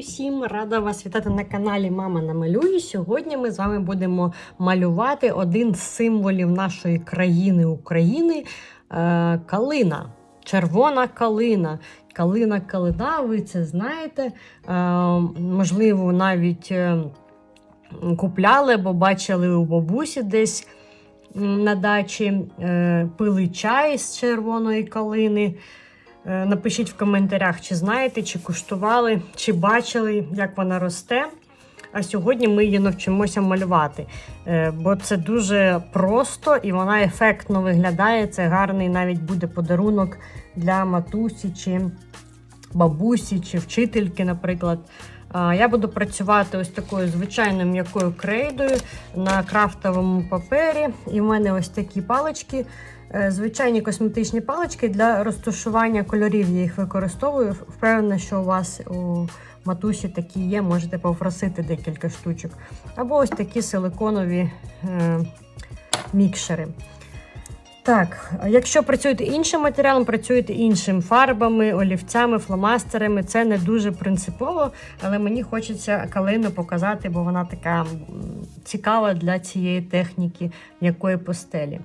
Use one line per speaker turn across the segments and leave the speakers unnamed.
усім! Рада вас вітати на каналі Мама намалює. Сьогодні ми з вами будемо малювати один з символів нашої країни України е, калина. Червона калина. Калина калина, ви це знаєте. Е, можливо, навіть е, купляли або бачили у бабусі десь на дачі, пили чай з червоної калини. Е, Напишіть в коментарях, чи знаєте, чи куштували, чи бачили, як вона росте. А сьогодні ми її навчимося малювати. Е, Бо це дуже просто і вона ефектно виглядає. Це гарний навіть буде подарунок для матусі, чи бабусі, чи вчительки, наприклад. Я буду працювати ось такою звичайною м'якою крейдою на крафтовому папері. І в мене ось такі палички. Е, Звичайні косметичні палички для розташування кольорів. Я їх використовую. Впевнена, що у вас у матусі такі є, можете попросити декілька штучок. Або ось такі силиконові е, мікшери. Так, якщо працюєте іншим матеріалом, працюєте іншим фарбами, олівцями, фломастерами, це не дуже принципово, але мені хочеться калину показати, бо вона така цікава для цієї техніки м'якої постелі.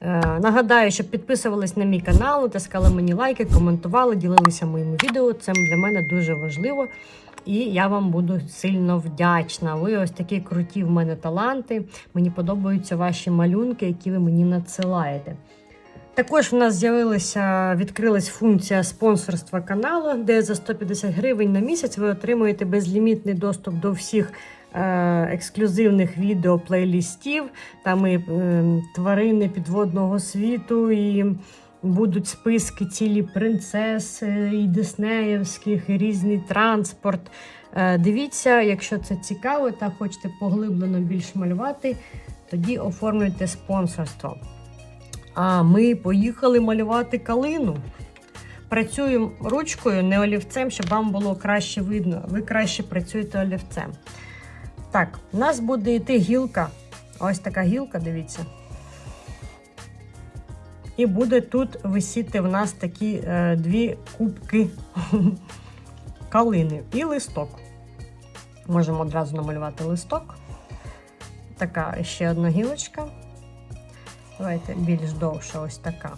Е, Нагадаю, щоб підписувались на мій канал, натискали мені лайки, коментували, ділилися моїми відео. Це для мене дуже важливо. І я вам буду сильно вдячна. Ви ось такі круті в мене таланти. Мені подобаються ваші малюнки, які ви мені надсилаєте. Також в нас з'явилася, відкрилась функція спонсорства каналу, де за 150 гривень на місяць ви отримуєте безлімітний доступ до всіх ексклюзивних відео плейлістів. Там і е, тварини підводного світу, і будуть списки цілі принцес, е, і Диснеївських, і різний транспорт. Е, дивіться, якщо це цікаво та хочете поглиблено більш малювати, тоді оформлюйте спонсорство. А ми поїхали малювати калину. Працюємо ручкою, не олівцем, щоб вам було краще видно. Ви краще працюєте олівцем. Так, у нас буде йти гілка. Ось така гілка, дивіться. І буде тут висіти в нас такі е, дві кубки калини і листок. Можемо одразу намалювати листок. Така ще одна гілочка. Давайте більш довша ось така.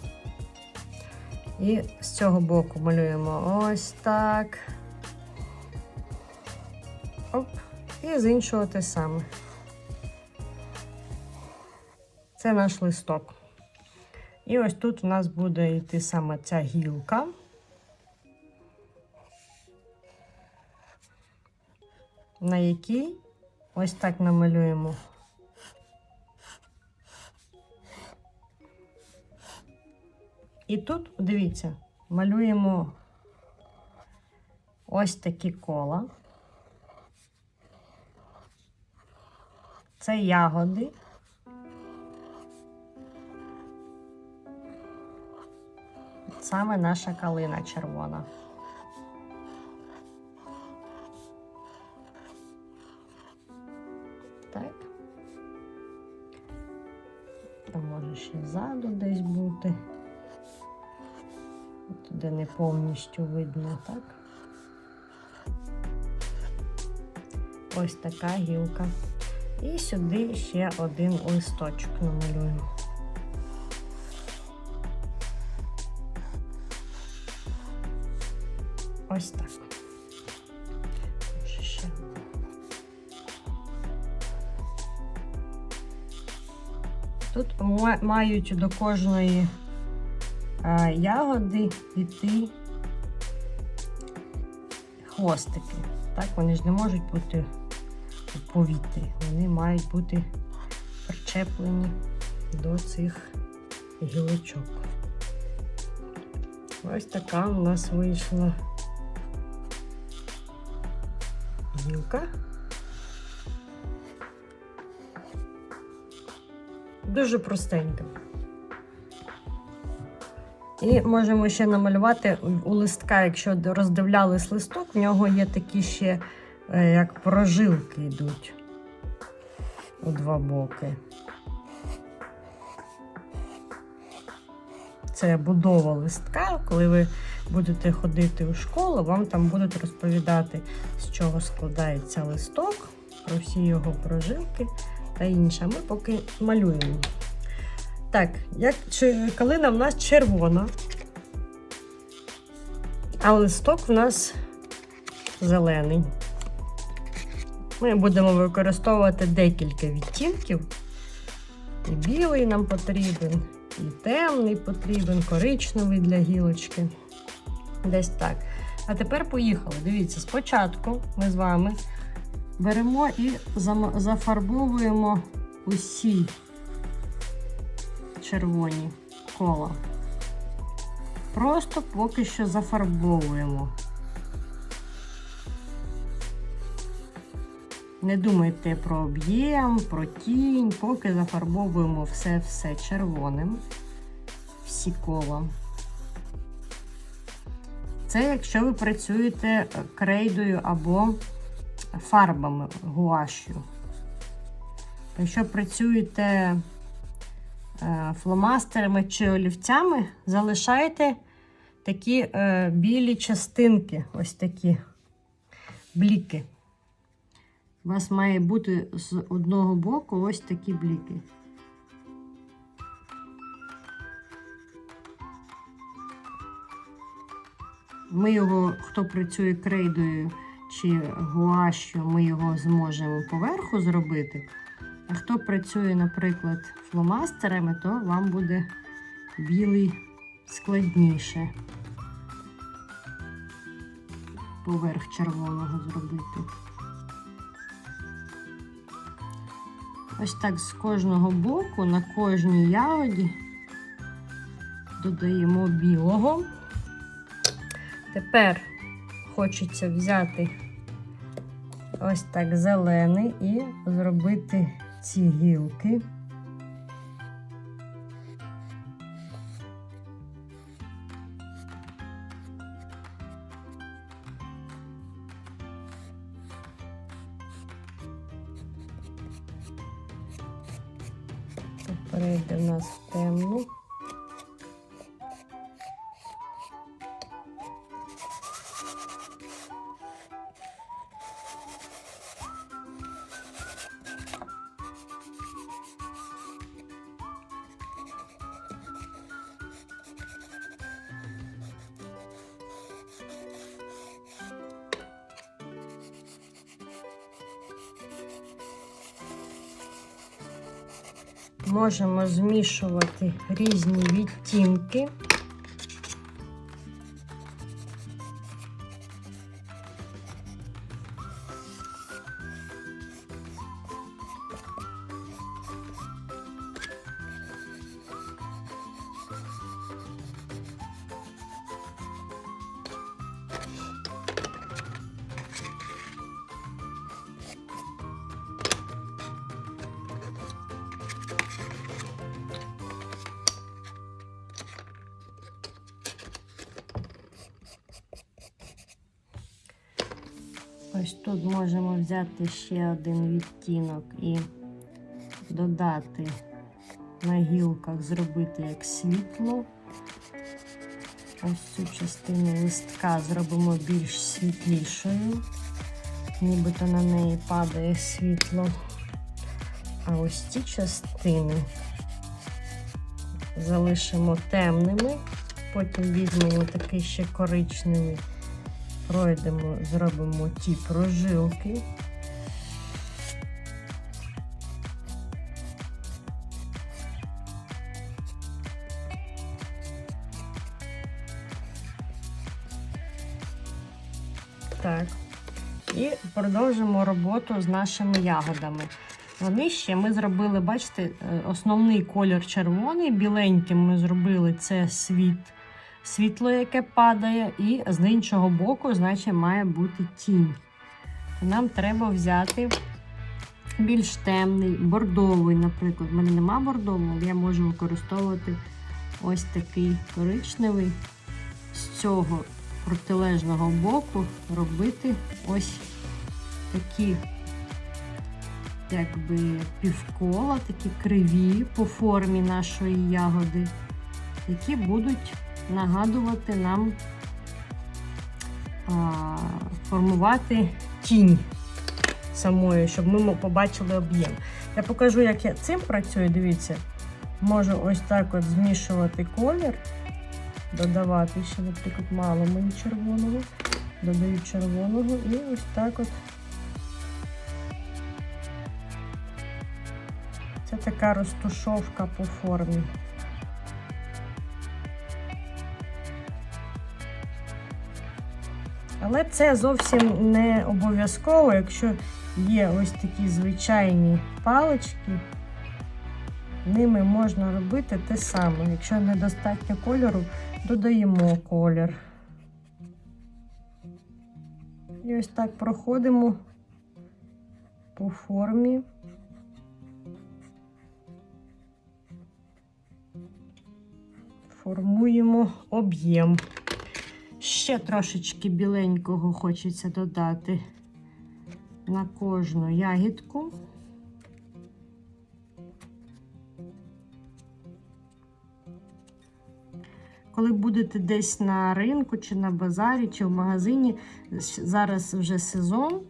І з цього боку малюємо ось так. І з іншого те саме. Це наш листок. І ось тут у нас буде йти саме ця гілка. На якій ось так намалюємо І тут, дивіться, малюємо ось такі кола. Це ягоди. Саме наша калина червона. Так. Там може ще ззаду десь бути. Туди не повністю видно, так? Ось така гілка. І сюди ще один листочок намалюємо. Ось так. Тут мають до кожної а, ягоди іти хвостики. Так, вони ж не можуть бути повітрі. Вони мають бути причеплені до цих гілочок. Ось така у нас вийшла гілка. Дуже простенька. І можемо ще намалювати у листка, якщо роздивлялись листок, в нього є такі ще як прожилки йдуть у два боки. Це будова листка, коли ви будете ходити у школу, вам там будуть розповідати, з чого складається листок, про всі його прожилки та інше. Ми поки малюємо. Так, як калина в нас червона, а листок в нас зелений. Ми будемо використовувати декілька відтінків. І білий нам потрібен, і темний потрібен, коричневий для гілочки. Десь так. А тепер поїхали. Дивіться, спочатку ми з вами беремо і зафарбовуємо усі червоні кола. Просто поки що зафарбовуємо. Не думайте про об'єм, про тінь, поки зафарбовуємо все-все червоним, всі кола. Це якщо ви працюєте крейдою або фарбами гуашю. Якщо працюєте е, фломастерами чи олівцями, залишайте такі е, білі частинки, ось такі бліки. У вас має бути з одного боку ось такі бліки. Ми його, хто працює крейдою чи гуашю, ми його зможемо поверху зробити. А хто працює, наприклад, фломастерами, то вам буде білий складніше поверх червоного зробити. Ось так з кожного боку на кожній ягоді додаємо білого. Тепер хочеться взяти ось так зелений і зробити ці гілки. Перейде в нас в темну. Можемо змішувати різні відтінки. Ось тут можемо взяти ще один відтінок і додати на гілках, зробити як світло. Ось цю частину листка зробимо більш світлішою, нібито на неї падає світло. А ось ці частини залишимо темними, потім візьмемо такий ще коричневий пройдемо, зробимо ті прожилки. Так. І продовжимо роботу з нашими ягодами. Вони ще ми зробили, бачите, е, основний колір червоний, біленьким ми зробили це світ світло, яке падає, і з іншого боку, значить, має бути тінь. Нам треба взяти більш темний, бордовий, наприклад. У мене нема бордового, але я можу використовувати ось такий коричневий. З цього протилежного боку робити ось такі, якби півкола, такі криві по формі нашої ягоди, які будуть нагадувати нам а, формувати тінь самої, щоб ми побачили об'єм. Я покажу, як я цим працюю. Дивіться, можу ось так от змішувати колір, додавати ще, наприклад, мало мені червоного. Додаю червоного і ось так от. Це така розтушовка по формі. Але це зовсім не обов'язково, якщо є ось такі звичайні палички, ними можна робити те саме. Якщо недостатньо кольору, додаємо колір. І ось так проходимо по формі. Формуємо об'єм. Ще трошечки біленького хочеться додати на кожну ягідку. Коли будете десь на ринку, чи на базарі, чи в магазині, зараз вже сезон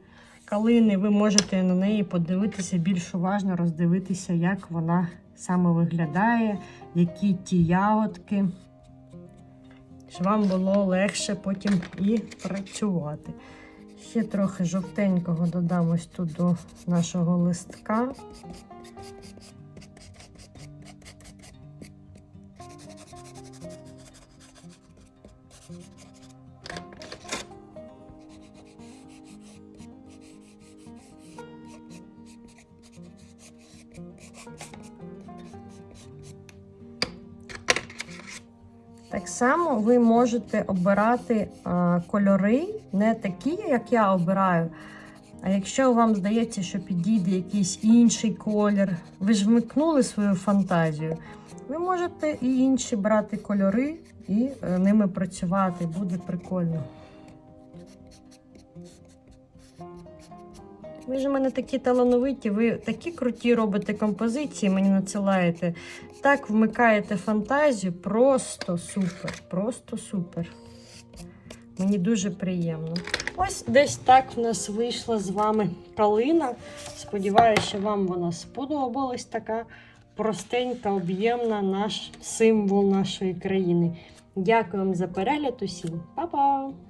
калини, ви можете на неї подивитися більш уважно, роздивитися, як вона саме виглядає, які ті ягодки щоб вам було легше потім і працювати. Ще трохи жовтенького додам ось тут до нашого листка. Так само ви можете обирати кольори не такі, як я обираю. А якщо вам здається, що підійде якийсь інший колір, ви ж вмикнули свою фантазію, ви можете і інші брати кольори і е, ними працювати. Буде прикольно. Ви ж у мене такі талановиті, ви такі круті робите композиції, мені надсилаєте. Так вмикаєте фантазію, просто супер, просто супер. Мені дуже приємно. Ось десь так в нас вийшла з вами калина. Сподіваюся, що вам вона сподобалась така простенька, об'ємна наш символ нашої країни. Дякую вам за перегляд усім. Па-па!